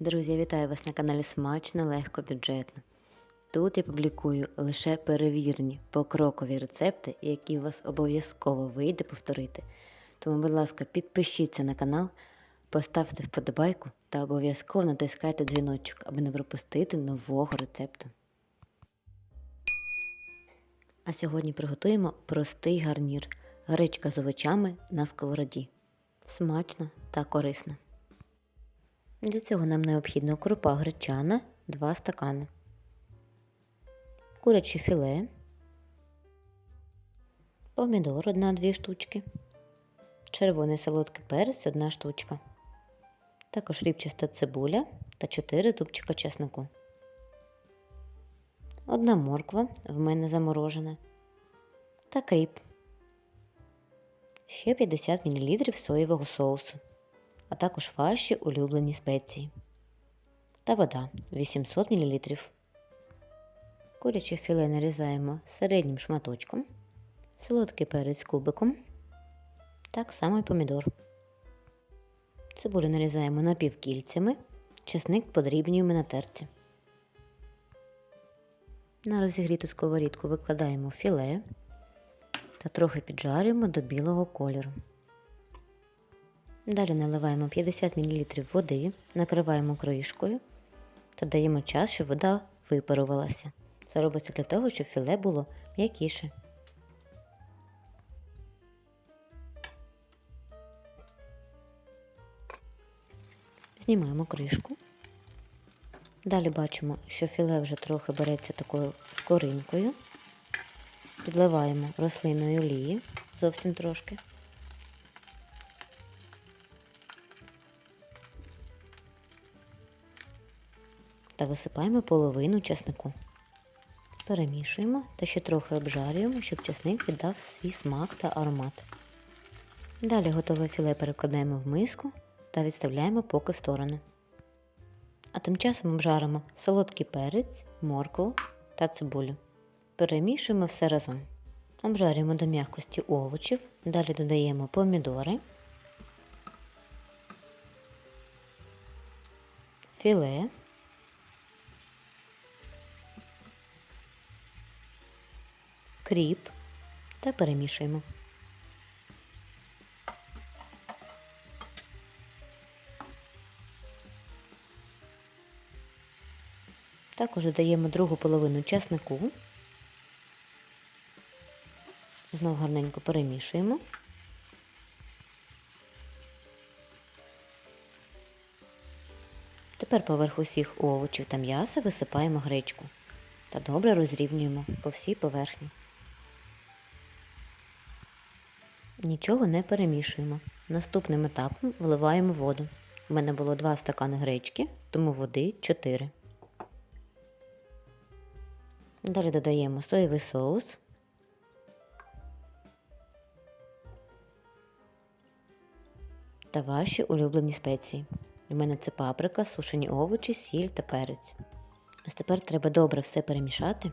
Друзі, вітаю вас на каналі Смачно, легко, бюджетно. Тут я публікую лише перевірені покрокові рецепти, які у вас обов'язково вийде повторити. Тому, будь ласка, підпишіться на канал, поставте вподобайку та обов'язково натискайте дзвіночок, аби не пропустити нового рецепту. А сьогодні приготуємо простий гарнір гречка з овочами на сковороді. Смачно та корисно. Для цього нам необхідно крупа гречана 2 стакани, куряче філе, помідор 1-2 штучки, червоний солодкий перець 1 штучка, також рібчаста цибуля та 4 зубчика чеснику. Одна морква в мене заморожена. Та кріп. Ще 50 мл соєвого соусу а також ваші улюблені спеції. Та вода 800 мл. Куряче філе нарізаємо середнім шматочком, солодкий перець кубиком, так само і помідор. Цибулю нарізаємо напівкільцями, чесник подрібнюємо на терці. На розігріту сковорідку викладаємо філе та трохи піджарюємо до білого кольору. Далі наливаємо 50 мл води, накриваємо кришкою та даємо час, щоб вода випарувалася. Це робиться для того, щоб філе було м'якіше. Знімаємо кришку. Далі бачимо, що філе вже трохи береться такою скоринкою. Підливаємо рослинної олії зовсім трошки. Та висипаємо половину чеснику. Перемішуємо та ще трохи обжарюємо, щоб чесник віддав свій смак та аромат. Далі готове філе перекладаємо в миску та відставляємо поки в сторону. А тим часом обжаримо солодкий перець, моркву та цибулю. Перемішуємо все разом. Обжарюємо до м'якості овочів, далі додаємо помідори, філе. Кріп та перемішуємо. Також додаємо другу половину чеснику. Знову гарненько перемішуємо. Тепер поверх усіх овочів та м'яса висипаємо гречку та добре розрівнюємо по всій поверхні. Нічого не перемішуємо. Наступним етапом вливаємо воду. У мене було 2 стакани гречки, тому води 4. Далі додаємо соєвий соус. Та ваші улюблені спеції. У мене це паприка, сушені овочі, сіль та перець. Ось тепер треба добре все перемішати.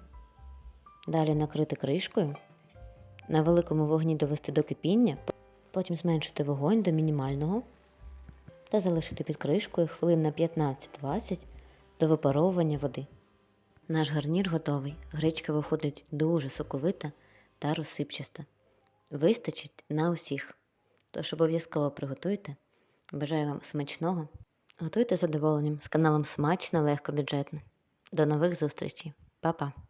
Далі накрити кришкою на великому вогні довести до кипіння, потім зменшити вогонь до мінімального та залишити під кришкою хвилин на 15-20 до випаровування води. Наш гарнір готовий. Гречка виходить дуже соковита та розсипчаста. Вистачить на усіх. Тож обов'язково приготуйте. Бажаю вам смачного. Готуйте задоволенням з каналом Смачно, легко, бюджетно. До нових зустрічей. Па-па!